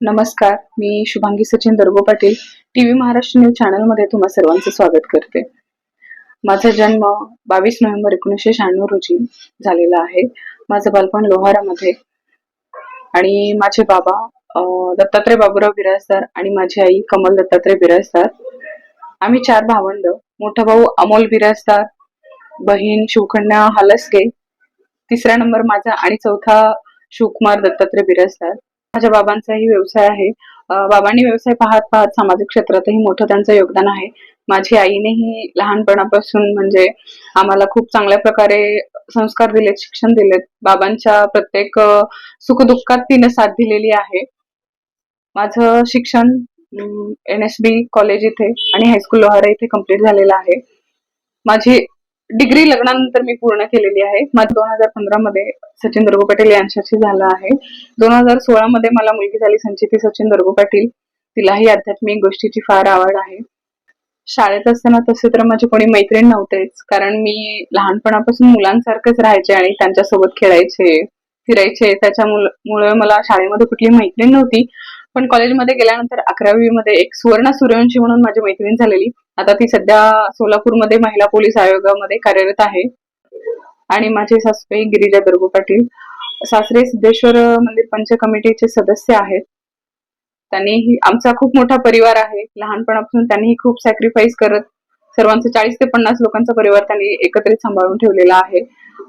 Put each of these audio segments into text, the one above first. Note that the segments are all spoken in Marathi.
नमस्कार मी शुभांगी सचिन दर्गो पाटील टीव्ही महाराष्ट्र न्यूज चॅनलमध्ये तुम्हा सर्वांचं स्वागत करते. माझा जन्म बावीस नोव्हेंबर एकोणीसशे शहाण्णव रोजी झालेला आहे. माझं बालपण लोहारामध्ये. आणि माझे बाबा दत्तात्रय बाबूराव बिराजदार आणि माझी आई कमल दत्तात्रय बिराजदार. आम्ही चार भावंड मोठा भाऊ अमोल बिराजदार बहीण शिवकन्या हालसगे तिसरा नंबर माझा आणि चौथा शिवकुमार दत्तात्रय बिराजदार. माझ्या बाबांचाही व्यवसाय आहे. बाबांनी व्यवसाय पाहत पाहत सामाजिक क्षेत्रातही मोठं त्यांचं योगदान आहे. माझी आईनेही लहानपणापासून म्हणजे आम्हाला खूप चांगल्या प्रकारे संस्कार दिलेत शिक्षण दिलेत. बाबांच्या प्रत्येक सुखदुःखात तिने साथ दिलेली आहे. माझं शिक्षण एन एस बी कॉलेज इथे आणि हायस्कूल लोहारा इथे कंप्लीट झालेलं आहे. माझी डिग्री लग्नानंतर मी पूर्ण केलेली आहे. मग दोन हजार पंधरा मध्ये सचिन दर्गो पाटील यांच्याशी झालं आहे. दोन हजार सोळा मध्ये मला मुलगी झाली संचिती सचिन दर्गो पाटील. तिलाही आध्यात्मिक गोष्टीची फार आवड आहे. शाळेत असताना तसे तर माझे कोणी मैत्रीण नव्हतेच कारण मी लहानपणापासून मुलांसारखेच राहायचे आणि त्यांच्यासोबत खेळायचे फिरायचे. त्याच्यामुळे मला शाळेमध्ये कुठली मैत्रीण नव्हती. पण कॉलेजमध्ये गेल्यानंतर अकरावी मध्ये एक सुवर्ण सूर्यवंशी म्हणून माझी मैत्रीण झालेली. आता ती सध्या सोलापूरमध्ये महिला पोलीस आयोगामध्ये कार्यरत आहे. आणि माझे सासूबाई गिरिजा दर्गो पाटील सासरे सिद्धेश्वर मंदिर पंच कमिटीचे सदस्य आहेत. त्यांनीही आमचा खूप मोठा परिवार आहे. लहानपणापासून त्यांनीही खूप सॅक्रिफाईस करत सर्वांचा चाळीस ते पन्नास लोकांचा परिवार त्यांनी एकत्रित सांभाळून ठेवलेला आहे.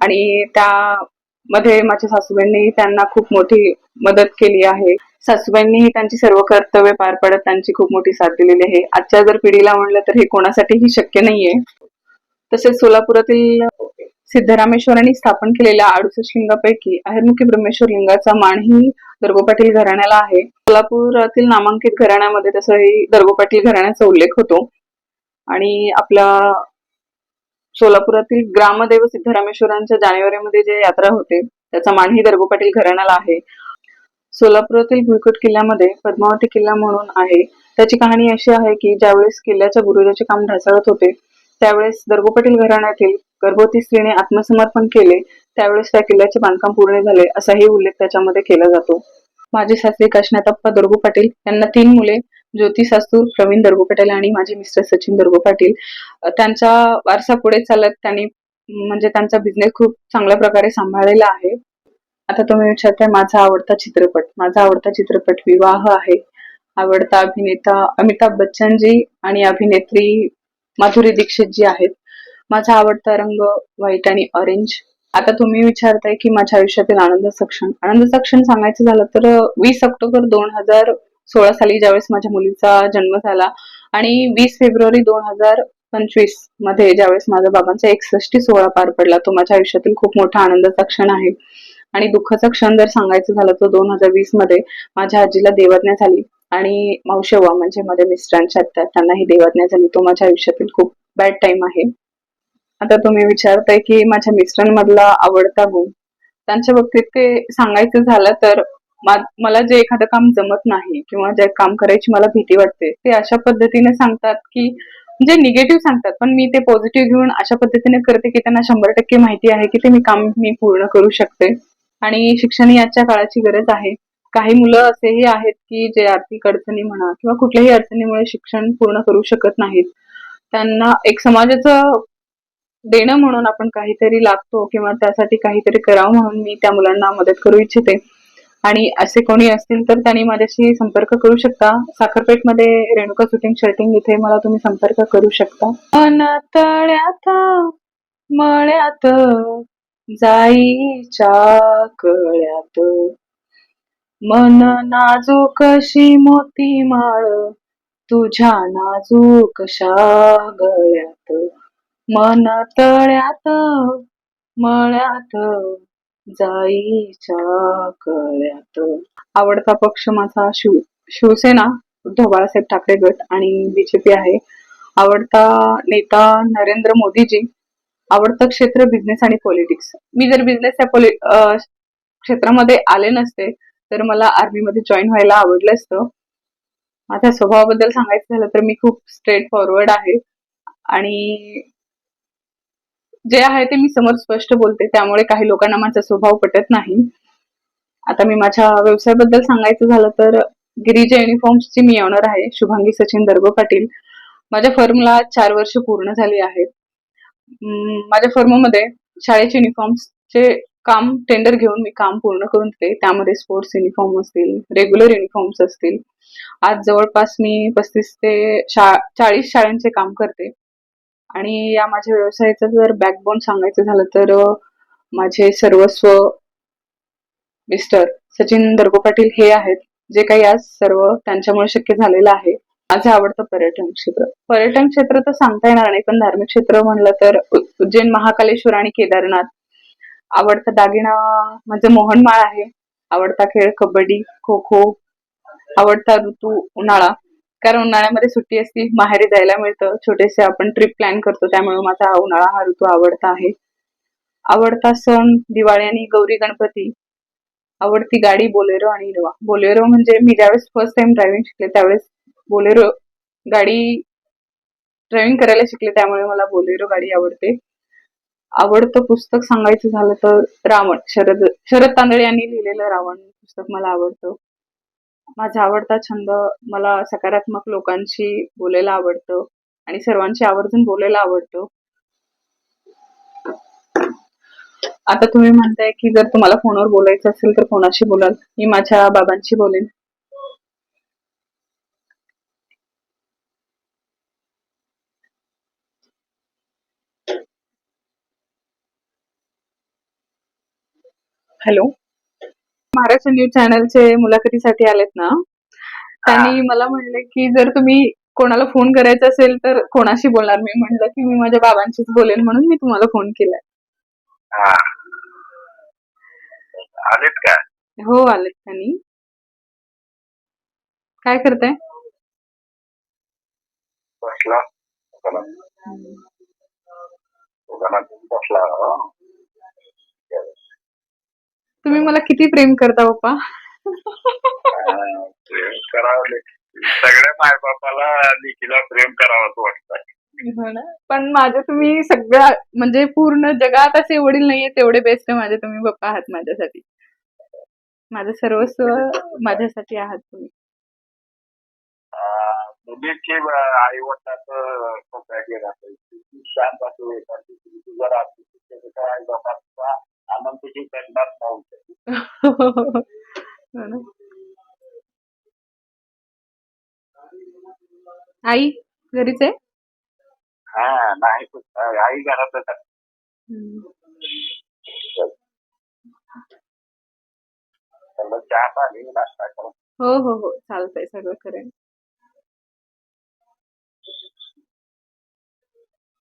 आणि त्यामध्ये माझ्या सासूबाईंनी त्यांना खूप मोठी मदत केली आहे. सासूबाईंनीही त्यांची सर्व कर्तव्य पार पाडत त्यांची खूप मोठी साथ दिलेली आहे. आजच्या जर पिढीला म्हणलं तर हे कोणासाठीही शक्य नाहीये. तसेच सोलापुरातील सिद्धरामेश्वरांनी स्थापन केलेल्या अडुसष्ट लिंगापैकी अहिरमुखी ब्रह्मेश्वर लिंगाचा मानही दर्गो पाटील घराण्याला आहे. सोलापुरातील नामांकित घराण्यामध्ये तसंही दर्गो पाटील घराण्याचा उल्लेख होतो. आणि आपल्या सोलापुरातील ग्रामदेव सिद्धरामेश्वरांच्या जानेवारीमध्ये जे यात्रा होते त्याचा मानही दर्गो पाटील घराण्याला आहे. सोलापुरातील भुईकोट किल्ल्यामध्ये पद्मावती किल्ला म्हणून आहे. त्याची कहाणी अशी आहे की ज्यावेळेस किल्ल्याच्या बुरुजाचे काम ढासळत होते त्यावेळेस दर्गो पाटील घराण्यातील गर्भवती स्त्रीने आत्मसमर्पण केले त्यावेळेस त्या किल्ल्याचे बांधकाम पूर्ण झाले असाही उल्लेख त्याच्यामध्ये केला जातो. माझे सासरे काशनाथप्पा दर्गो पाटील यांना तीन मुले ज्योती सासू प्रवीण दर्गो पाटील आणि माझे मिस्टर सचिन दर्गो पाटील त्यांचा वारसा पुढे चालत त्यांनी म्हणजे त्यांचा बिझनेस खूप चांगल्या प्रकारे सांभाळलेला आहे. आता तुम्ही विचारताय माझा आवडता चित्रपट. माझा आवडता चित्रपट विवाह आहे. आवडता अभिनेता अमिताभ बच्चनजी आणि अभिनेत्री माधुरी दीक्षित जी आहेत. माझा आवडता रंग व्हाईट आणि ऑरेंज. आता तुम्ही विचारताय की माझ्या आयुष्यातील आनंदाचा क्षण आनंदाचा क्षण सांगायचं झालं तर वीस ऑक्टोबर दोन हजार सोळा साली ज्यावेळेस माझ्या मुलीचा जन्म झाला आणि वीस फेब्रुवारी दोन हजार पंचवीसमध्ये ज्यावेळेस माझ्या बाबांचा एकसष्टी सोहळा पार पडला तो माझ्या आयुष्यातील खूप मोठा आनंदाचा क्षण आहे. आणि दुःखाचा क्षण जर सांगायचं झालं तर दोन हजार वीसमध्ये माझ्या आजीला देवज्ञा झाली. आणि मावशेवा म्हणजे माझ्या मिस्टरांच्या आत्या त्यांनाही देवज्ञा झाली. तो माझ्या आयुष्यातील खूप बॅड टाइम आहे. आता तुम्ही विचारताय की माझ्या मिस्टरांमधला आवडता गुण. त्यांच्या बाबतीत ते सांगायचं झालं तर मला जे एखादं काम जमत नाही किंवा जे काम करायची मला भीती वाटते ते अशा पद्धतीने सांगतात की म्हणजे निगेटिव्ह सांगतात पण मी ते पॉझिटिव्ह घेऊन अशा पद्धतीने करते की त्यांना शंभर टक्के माहिती आहे की ते मी काम मी पूर्ण करू शकते. आणि शिक्षण ही आजच्या काळाची गरज आहे. काही मुलं असेही आहेत की जे आर्थिक अडचणी म्हणा किंवा कुठल्याही अडचणीमुळे शिक्षण पूर्ण करू शकत नाहीत. त्यांना एक समाजाचं देणं म्हणून आपण काहीतरी लागतो किंवा त्यासाठी काहीतरी करावं म्हणून मी त्या मुलांना मदत करू इच्छिते. आणि असे कोणी असतील तर त्यांनी माझ्याशी संपर्क करू शकता. साखरपेठमध्ये रेणुका शूटिंग शर्टिंग इथे मला तुम्ही संपर्क करू शकता. अनातळ्यात मळ्यात जाईच्या कळ्यात. मन नाजूक अशी मोती माळ तुझ्या नाजूक गळ्यात. मन तळ्यात मळ्यात जाईच्या कळ्यात. आवडता पक्ष माझा शिव शिवसेना उद्धव बाळासाहेब ठाकरे गट आणि बीजेपी आहे. आवडता नेता नरेंद्र मोदीजी आवडतं क्षेत्र बिझनेस आणि पॉलिटिक्स मी जर बिझनेस या पॉलि क्षेत्रामध्ये आले नसते तर मला आर्मीमध्ये जॉईन व्हायला आवडलं असतं. माझ्या स्वभावाबद्दल सांगायचं झालं तर मी खूप स्ट्रेट फॉरवर्ड आहे. आणि जे आहे ते मी समोर स्पष्ट बोलते त्यामुळे काही लोकांना माझा स्वभाव पटत नाही. आता मी माझ्या व्यवसायाबद्दल सांगायचं झालं तर गिरीजा युनिफॉर्म्सची मी ऑनर आहे शुभांगी सचिन दर्गो पाटील. माझ्या फर्मला चार वर्ष पूर्ण झाली आहेत. माझ्या फर्ममध्ये शाळेचे युनिफॉर्म्सचे काम टेंडर घेऊन मी काम पूर्ण करून देते. त्यामध्ये स्पोर्ट्स युनिफॉर्म असतील रेग्युलर युनिफॉर्म्स असतील. आज जवळपास मी पस्तीस ते शा चाळीस शाळांचे काम करते. आणि या माझ्या व्यवसायाचं जर बॅकबोन सांगायचं झालं तर माझे सर्वस्व मिस्टर सचिन दर्गो पाटील हे आहेत जे काही आज सर्व त्यांच्यामुळे शक्य झालेलं आहे. माझं आवडतं पर्यटन क्षेत्र. पर्यटन क्षेत्र तर सांगता येणार नाही पण धार्मिक क्षेत्र म्हणलं तर उज्जैन महाकालेश्वर आणि केदारनाथ. आवडता दागिना म्हणजे मोहनमाळ आहे. आवडता खेळ कबड्डी खो खो आवडता ऋतू उन्हाळा. कारण उन्हाळ्यामध्ये सुट्टी असती माहेरी जायला मिळतं. छोटेसे आपण ट्रिप प्लॅन करतो त्यामुळे माझा हा उन्हाळा हा ऋतू आवडता आहे. आवडता सण दिवाळी आणि गौरी गणपती. आवडती गाडी बोलेरो आणि इनोवा बोलेरो म्हणजे मी ज्यावेळेस फर्स्ट टाइम ड्रायव्हिंग शिकले त्यावेळेस बोलेरो गाडी ड्रायव्हिंग करायला शिकले त्यामुळे मला बोलेरो गाडी आवडते. आवडतं पुस्तक सांगायचं झालं तर रावण शरद शरद तांदळे यांनी लिहिलेलं रावण पुस्तक मला आवडतं. माझा आवडता छंद मला सकारात्मक लोकांशी बोलायला आवडतं आणि सर्वांशी आवर्जून बोलायला आवडतं. आता तुम्ही म्हणताय की जर तुम्हाला फोनवर बोलायचं असेल तर कोणाशी बोलाल? मी माझ्या बाबांशी बोलेन. हॅलो. महाराष्ट्र न्यूज चॅनलचे मुलाखतीसाठी आलेत ना? त्यांनी मला म्हणले की जर तुम्ही कोणाला फोन करायचा असेल तर कोणाशी बोलणार? मी म्हणलं की मी माझ्या बाबांशीच बोलेन म्हणून मी तुम्हाला फोन केलाय. हा. आलेत का? हो आलेत त्यांनी. काय करताय? बसला. बसला. तुम्ही मला किती प्रेम करता पप्पा? प्रेम करावं लागेल. सगळ्या मायबापाला लेकीला प्रेम करावंच वाटतं. हो ना? पण माझे तुम्ही सगळं म्हणजे पूर्ण जगात असे वडील नाहीये तेवढे बेस्ट माझे तुम्ही पप्पा आहात माझ्यासाठी. माझं सर्वस्व माझ्यासाठी आहात तुम्ही. मुलीची आई वडिलाचं सौभाग्य राहतं ती शांत असू एखादी ती जरा आई बापाचा आनंद तिची करणार नव्हतं. हो. आई घरीच आहे? हा नाही आई चहा पाणी नाश्ता करून. हो हो हो चालतंय सगळं करेन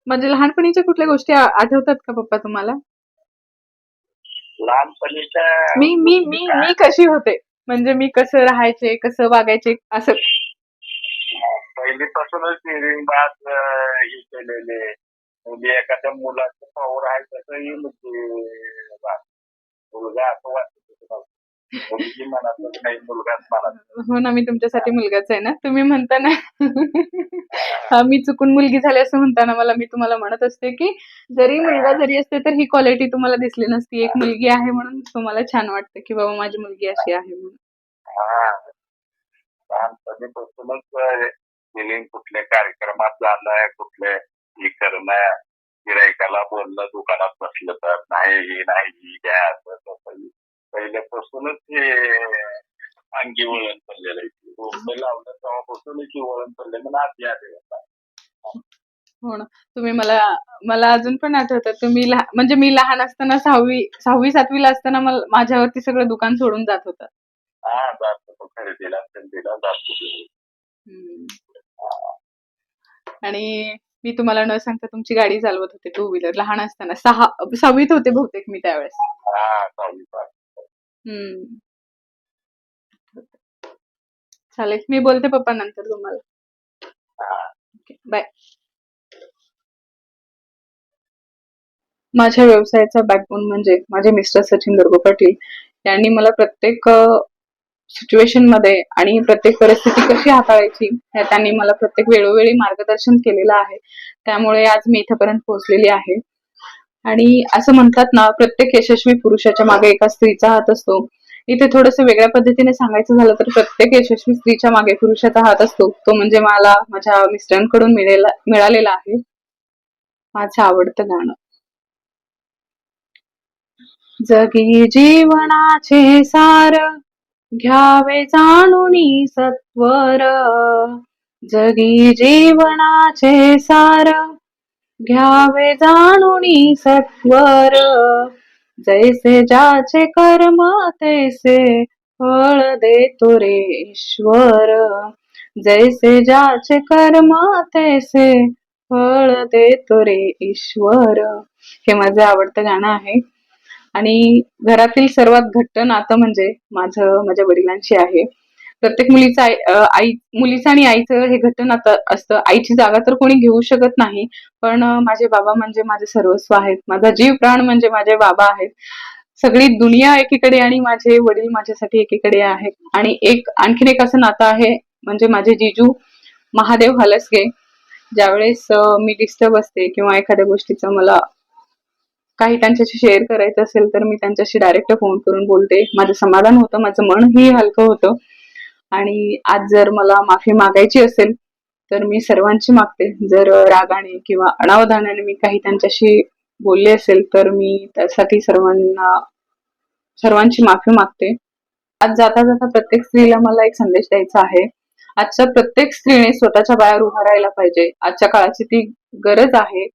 म्हणजे लहानपणीच्या कुठल्या गोष्टी आठवतात का पप्पा तुम्हाला? लहानपणीच्या मी मी मी मी कशी होते? म्हणजे मी कसं राहायचे कसं वागायचे असं. पहिलीपासूनच हिरिंग बाज हे केलेले. म्हणजे एखाद्या मुलाचं आहे तसंही म्हणजे. मुलगा असं वाटतं हो ना मी तुमच्यासाठी मुलगाच आहे ना. तुम्ही म्हणता ना हा, मी चुकून मुलगी झाली असं म्हणताना मला मी तुम्हाला म्हणत असते की जरी मुलगा जरी असते तर ही क्वालिटी तुम्हाला दिसली नसती. एक मुलगी आहे म्हणून तुम्हाला छान वाटतं की बाबा माझी मुलगी अशी आहे म्हणून. हा. कुठल्या कार्यक्रमात जाणं कुठले हे करणं गिरायकाला बोलणं दुकानात बसलं तर नाही ही नाही द्या असं तसं. पहिल्यापासूनच ते अंगी वळण पडलेलं आहे. रोपं लावलं तेव्हापासूनच की वळण पडलं म्हणून आधी आले हो ना. तुम्ही मला मला अजून पण आठवतं. तुम्ही म्हणजे मी लहान असताना सहावी सहावी सातवीला असताना मला माझ्यावरती सगळं दुकान सोडून जात होतं. हा जातो तो खरेदीला खरेदीला जातो हम्म. आणि मी तुम्हाला न सांगता तुमची गाडी चालवत होते टू व्हीलर लहान असताना. सहा सहावीत होते बहुतेक मी त्यावेळेस. हा हम्म. चालेल मी बोलते पप्पा नंतर तुम्हाला. बाय माझ्या व्यवसायाचा बॅकबोन म्हणजे माझे मिस्टर सचिन दुर्गो पाटील. यांनी मला प्रत्येक सिच्युएशनमध्ये आणि प्रत्येक परिस्थिती कशी हाताळायची त्यांनी मला प्रत्येक वेळोवेळी मार्गदर्शन केलेलं आहे. त्यामुळे आज मी इथपर्यंत पोहोचलेली आहे. आणि असं म्हणतात ना प्रत्येक यशस्वी पुरुषाच्या मागे एका स्त्रीचा हात असतो. इथे थोडस वेगळ्या पद्धतीने सांगायचं झालं तर प्रत्येक यशस्वी स्त्रीच्या मागे पुरुषाचा हात असतो. तो म्हणजे मला माझ्या मिस्टरांकडून मिळेला मिळालेला आहे. माझं आवडतं गाणं. जगी जीवनाचे सार घ्यावे जाणून सत्वर. जगी जीवनाचे सार घ्यावे जाणून सत्वर. जैसे ज्याचे कर्म तैसे फळ देतो रे ईश्वर. जैसे ज्याचे कर्म तैसे फळ देतो रे ईश्वर. हे माझं आवडतं गाणं आहे. आणि घरातील सर्वात घट्ट नातं म्हणजे माझं माझ्या वडिलांशी आहे. प्रत्येक मुलीचं आई मुलीचं आणि आईचं हे घटन नातं असतं. आईची जागा तर कोणी घेऊ शकत नाही. पण माझे बाबा म्हणजे माझे सर्वस्व आहेत. माझा जीव प्राण म्हणजे माझे बाबा आहेत. सगळी दुनिया एकीकडे आणि माझे वडील माझ्यासाठी एकीकडे आहेत. आणि एक आणखीन एक असं नातं आहे म्हणजे माझे जिजू महादेव हलसगे ज्यावेळेस मी डिस्टर्ब असते किंवा एखाद्या गोष्टीचं मला काही त्यांच्याशी शेअर करायचं असेल तर मी त्यांच्याशी डायरेक्ट फोन करून बोलते. माझं समाधान होतं माझं मनही हलकं होतं. आणि आज जर मला माफी मागायची असेल तर मी सर्वांची मागते. जर रागाने किंवा अनावधानाने मी काही त्यांच्याशी बोलले असेल तर मी त्यासाठी सर्वांना सर्वांची माफी मागते. आज जाता जाता प्रत्येक स्त्रीला मला एक संदेश द्यायचा आहे. आजच्या प्रत्येक स्त्रीने स्वतःच्या बाहेर उभा राहायला पाहिजे. आजच्या काळाची ती गरज आहे.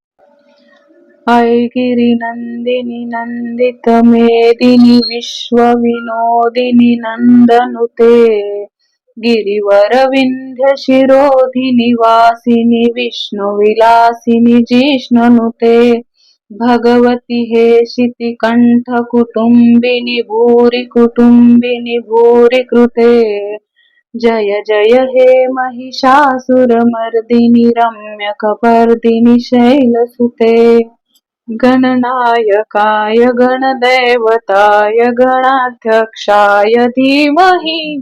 गिरी नंदिनी नंदित मेदिनी विश्व विनोदिनी नंदनुते. गिरिवर विंध्य शिरोधिनी निवासिनी विष्णु विलासिनी जिष्णनुते भगवती हे शिती कंठ कुटुंबिनी भूरि कुटुंबिनी भूरि कृते जय जय हे महिषासुरमर्दिनि रम्यकपर्दिनि शैलसुते। गणनायकाय गणदेवताय गणाध्यक्षाय धीमहि।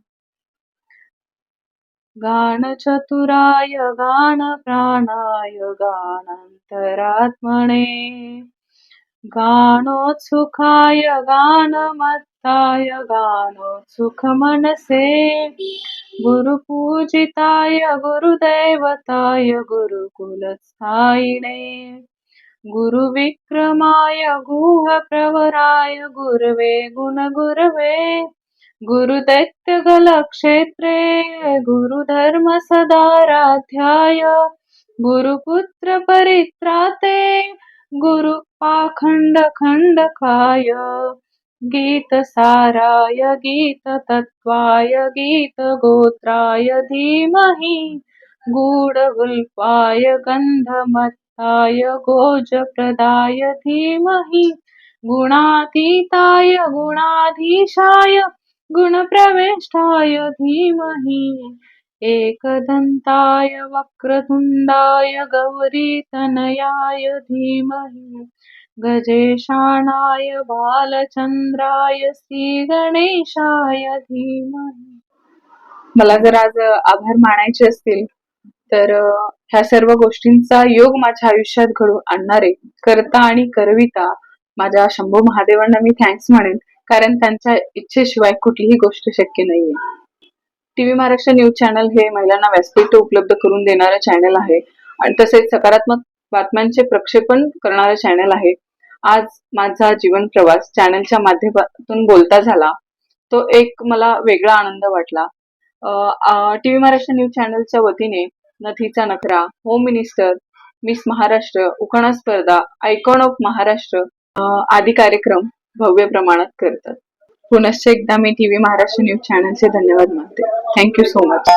गानचतुराय गानप्राणाय गानान्तरात्मने गानोत्सुकाय गानमत्ताय गानोत्सुकमनसे. गुरुपूजिताय गुरुदैवताय गुरुकुलस्थायिने. गुरुविक्रमाय गुहप्रवराय गुरवे गुणगुरवे. गुरुदैत्यगलक्षेत्रे गुरुधर्मसदाराध्याय गुरुपुत्र परित्राते गीत गीतसाराय गीततत्त्वाय गीतगोत्राय धीमहि गूढगुल्पाय गन्धमत्ताय गोजप्रदाय धीमहि गुणातीताय गुणाधीशाय गुणप्रविष्टाय धीमहि। एकदन्ताय वक्रतुण्डाय गौरीतनयाय धीमहि। गजेशाणाय बालचन्द्राय श्रीगणेशाय धीमहि। मला जर आज आभार मानायचे असतील तर ह्या सर्व गोष्टींचा योग माझ्या आयुष्यात घडून आणणारे. करता आणि करविता माझ्या शंभू महादेवांना मी थँक्स म्हणेन. कारण त्यांच्या इच्छेशिवाय कुठलीही गोष्ट शक्य नाहीये. टीव्ही महाराष्ट्र न्यूज चॅनल हे महिलांना व्यासपीठ उपलब्ध करून देणारं चॅनल आहे. आणि तसेच सकारात्मक बातम्यांचे प्रक्षेपण करणारं चॅनल आहे. आज माझा जीवन प्रवास चॅनलच्या माध्यमातून बोलता झाला. तो एक मला वेगळा आनंद वाटला. टीव्ही महाराष्ट्र न्यूज चॅनलच्या वतीने नथीचा नखरा होम मिनिस्टर मिस महाराष्ट्र उखाणा स्पर्धा आयकॉन ऑफ महाराष्ट्र आदी कार्यक्रम भव्य प्रमाणात करतात. पुनश्च एकदा मी टीव्ही महाराष्ट्र न्यूज चॅनलचे धन्यवाद मानते. Thank you so much